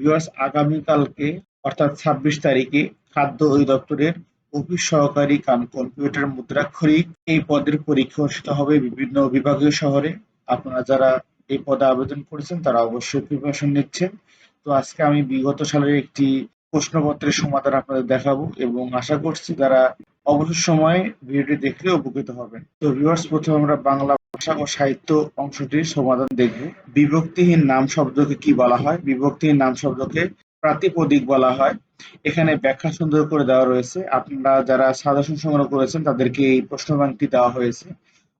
Viewers আগামীকালকে, অর্থাৎ ছাব্বিশ তারিখে, খাদ্য অধিদপ্তরের অফিস সহকারী কাম কম্পিউটার মুদ্রাক্ষরিক এই পদের পরীক্ষা অনুষ্ঠিত হবে বিভিন্ন বিভাগীয় শহরে। আপনারা যারা এই পদে আবেদন করেছেন, তারা অবশ্যই প্রিপারেশন নিচ্ছেন। তো আজকে আমি বিগত সালের একটি প্রশ্নপত্রের সমাধান আপনাদের দেখাবো এবং আশা করছি যারা অবসর সময়ে ভিডিওটি দেখলে উপকৃত হবেন। তো ভিউয়ার্স প্রথমে আমরা বাংলা ভাষা ও সাহিত্য অংশটির সমাধান দেখব। বিভক্তিহীন নাম শব্দকে কি বলা হয়? বিভক্তিহীন নাম শব্দকে প্রাতিপদিক বলা হয়। এখানে ব্যাখ্যা সুন্দর করে দেওয়া রয়েছে। আপনারা যারা সাজেশন সংগ্রহ করেছেন, তাদেরকে এই প্রশ্ন ব্যাংকটি দেওয়া হয়েছে।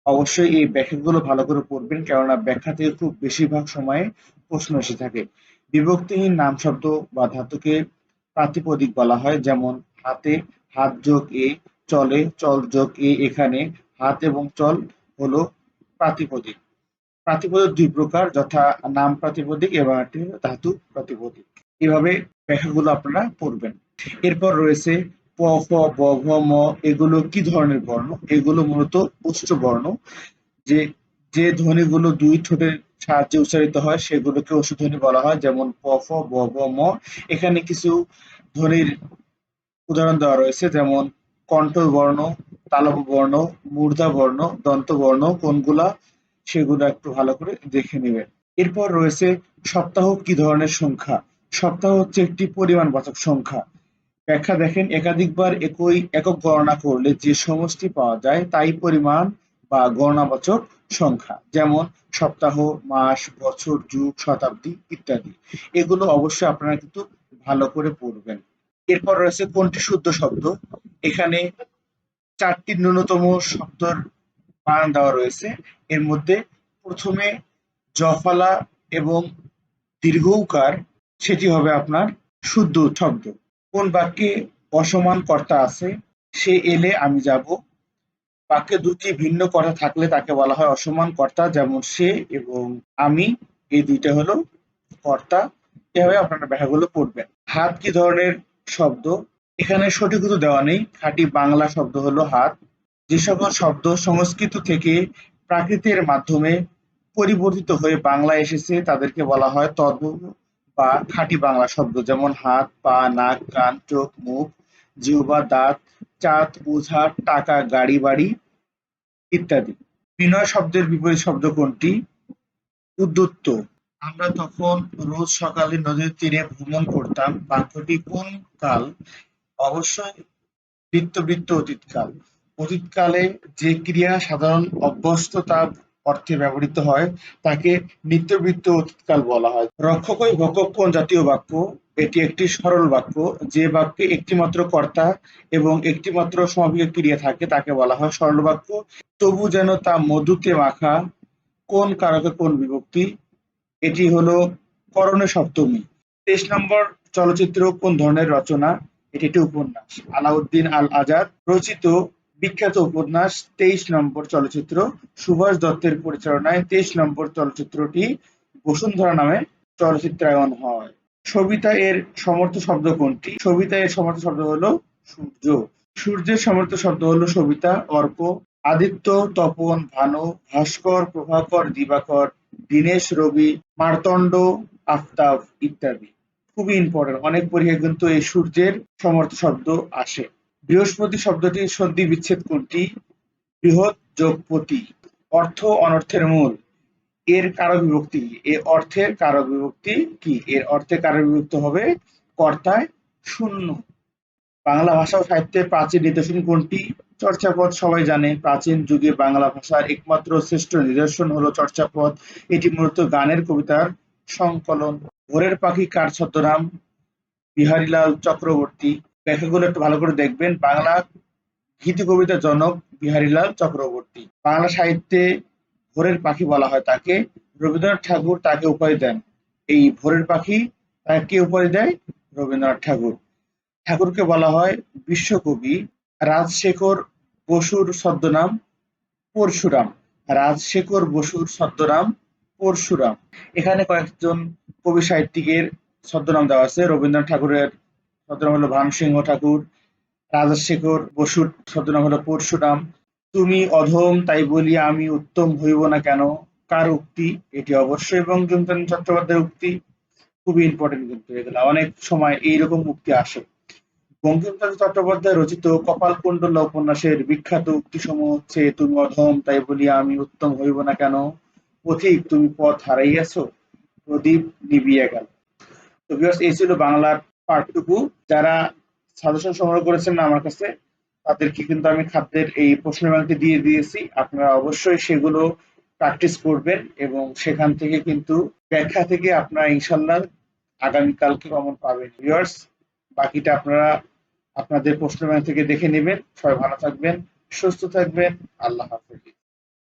অবশ্যই এই ব্যাখ্যাগুলো ভালো করে পড়বেন, কেননা ব্যাখ্যা থেকে খুব বেশিরভাগ সময়ে প্রশ্ন এসে থাকে। বিভক্তিহীন নাম শব্দ বা ধাতুকে প্রাতিপদিক বলা হয়, যেমন হাতে, হাত যোগ, এ চলে, চল, যোগ, এ, এখানে, হাত এবং চল হলো প্রাতিপদিক। প্রাতিপদিক দুই প্রকার, যথা নাম প্রাতিপদিক এবং ধাতু প্রাতিপদিক। এভাবে ব্যাখ্যাগুলো আপনারা পড়বেন। এরপর রয়েছে প ফ ব ভ ম, এগুলো কি ধরনের বর্ণ? এগুলো মূলত উচ্চ বর্ণ। যে যে ধ্বনিগুলো দুই ঠোঁটের সাহায্যে উচ্চারিত হয়, সেগুলোকে ধ্বনি বলা হয়, যেমন প, ফ, ব ভ ম। এখানে কিছু ধ্বনির উদাহরণ দেওয়া রয়েছে, যেমন কণ্ঠ বর্ণ, তালব বর্ণ মূর্ধা বর্ণ, দন্ত বর্ণ, কোনগুলা সেগুলো একটু ভালো করে দেখে নেবেন। এরপর রয়েছে সপ্তাহ কি ধরনের সংখ্যা? সপ্তাহ হচ্ছে একটি পরিমাণবাচক সংখ্যা। ব্যাখ্যা দেখেন, একাধিকবার একই একক গণনা করলে যে সমষ্টি পাওয়া যায় তাই পরিমাণ বা গণনাবাচক সংখ্যা। যেমন সপ্তাহ, মাস, বছর, যুগ, শতাব্দী ইত্যাদি। এগুলো অবশ্যই আপনারা কিন্তু ভালো করে পড়বেন। এরপর রয়েছে কোনটি শুদ্ধ শব্দ? এখানে চারটি ন্যূনতম শব্দর বানান দেওয়া রয়েছে। এর মধ্যে প্রথমে জফালা এবং দীর্ঘ উকার সেটি হবে আপনার শুদ্ধ শব্দ। কোন বাক্যে অসমান কর্তা আছে, সে এলে আমি যাব। বাক্যে দুটি ভিন্ন কথা থাকলে তাকে বলা হয় অসমান কর্তা, যেমন সে এবং আমি। এই দুইটা হলো কর্তা। এভাবে আপনারা ব্যাখ্যাগুলো পড়বেন। হাত কি ধরনের শব্দ? এখানে সঠিক উত্তর দেওয়া নেই। খাঁটি বাংলা শব্দ হলো হাত। যে সকল শব্দ সংস্কৃত থেকে প্রাকৃতের মাধ্যমে পরিবর্তিত হয়ে বাংলা এসেছে, তাদেরকে বলা হয় তদ্ভব বা খাঁটি বাংলা শব্দ, যেমন হাত, পা, নাক, কান, চোখ, মুখ, জিহ্বা, দাঁত, চাঁদ উঝা টাকা, গাড়ি, বাড়ি ইত্যাদি। বিনয় শব্দের বিপরীত শব্দ কোনটি? উদ্যুত্ত আমরা তখন রোজ সকালে নদীর তীরে ভ্রমণ করতাম। বাক্যটি কোন কাল? অবশ্যই বৃত্তবৃত্ত অতীতকাল। অতীতকালে যে ক্রিয়া সাধারণ অভ্যস্ততা অর্থে ব্যবহৃত হয়, তাকে নিত্যবৃত্ত অতীতকাল বলা হয়। রক্ষকই ভক্ষক কোন জাতীয় বাক্য। এটি একটি সরল বাক্য। যে বাক্যে একটিমাত্র কর্তা এবং একটিমাত্র সমাপিক ক্রিয়া থাকে, তাকে বলা হয় সরল বাক্য। তবু যেন তা মধুতে মাখা, কোন কারকে কোন বিভক্তি? এটি হলো করণে সপ্তমী। তেইশ নম্বর চলচ্চিত্র কোন ধরনের রচনা? এটি একটি উপন্যাস। আলাউদ্দিন আল আজাদ রচিত বিখ্যাত উপন্যাস তেইশ নম্বর চলচ্চিত্র সুভাষ দত্তের পরিচালনায় তেইশ নম্বর চলচ্চিত্রটি বসুন্ধরা নামে চলচ্চিত্রায়ন হয়। সবিতা এর সমর্থ শব্দ কোনটি? সবিতা এর সমর্থ শব্দ হলো সূর্য। সূর্যের সমর্থ শব্দ হলো সবিতা, অর্ক, আদিত্য, তপন, ভানু, ভাস্কর, প্রভাকর, দিবাকর, দীনেশ, রবি, মার্তণ্ড, আফতাব ইত্যাদি। খুবই ইম্পর্টেন্ট অনেক পরীক্ষায় কিন্তু এই সূর্যের সমর্থ শব্দ আসে। বৃহস্পতি শব্দটির সন্ধি বিচ্ছেদ কোনটি? বৃহৎ যোগপতি অর্থ অনর্থের মূল। এর কারক বিভক্তি এর অর্থের কারক বিভক্তি কি? এর অর্থের কারক বিভক্তি হবে কর্তায় শূন্য। বাংলা ভাষা ও সাহিত্যের প্রাচীন নিদর্শন কোনটি? চর্চাপদ সবাই জানে। প্রাচীন যুগে বাংলা ভাষার একমাত্র শ্রেষ্ঠ নিদর্শন হলো চর্চাপদ। এটি মূলত গানের কবিতার সংকলন। ভোরের পাখি কার ছদ্মনাম বিহারীলাল চক্রবর্তী। ব্যাখ্যাগুলো একটু ভালো করে দেখবেন। বাংলা গীতি কবিতার জনক বিহারীলাল চক্রবর্তী। বাংলা সাহিত্যে ভোরের পাখি বলা হয় তাকে। রবীন্দ্রনাথ ঠাকুর তাকে উপাধি দেন। এই ভোরের পাখি তাকে কে উপাধি দেয়? রবীন্দ্রনাথ ঠাকুর। ঠাকুরকে বলা হয় বিশ্বকবি রাজশেখর বসুর ছদ্মনাম পরশুরাম। রাজশেখর বসুর ছদ্মনাম পরশুরাম। এখানে কয়েকজন কবি সাহিত্যিকের ছদ্মনাম দেওয়া আছে। রবীন্দ্রনাথ ঠাকুরের ছদ্মনাম হলো ভানুসিংহ ঠাকুর রাজশেখর বসুর ছদ্মনাম হলো পরশুরাম। তুমি অধম, তাই বলি আমি উত্তম, হইব না কেন? কার উক্তি? এটি অবশ্যই বঙ্কিমচন্দ্র চট্টোপাধ্যায়ের উক্তি। খুবই ইম্পর্টেন্ট কিন্তু এগুলা। অনেক সময় এইরকম উক্তি আসে। বঙ্কিমচন্দ্র চট্টোপাধ্যায় রচিত কপালকুণ্ডলা উপন্যাসের বিখ্যাত উক্তিসমূহ হচ্ছে, তুমি অধম, তাই বলি আমি উত্তম, হইব না কেন? পথিক তুমি পথ হারাইয়াছ, প্রদীপ নিবিয়া গেল। তো ভিউয়ার্স এই ছিল বাংলার পার্টটুকু যারা সাজেশন সংগ্রহ করেছেন না আমার কাছে, তাদেরকে কিন্তু আমি খাদ্যের এই প্রশ্ন ব্যাংকটি দিয়ে দিয়েছি। আপনারা অবশ্যই সেগুলো প্র্যাকটিস করবেন এবং সেখান থেকে কিন্তু ব্যাখ্যা থেকে আপনারা ইনশাল্লাহ আগামীকালকে কমন পাবেন। ভিউয়ার্স বাকিটা আপনারা আপনাদের প্রশ্ন ব্যাংক থেকে দেখে নেবেন। সবাই ভালো থাকবেন, সুস্থ থাকবেন। আল্লাহ হাফেজ।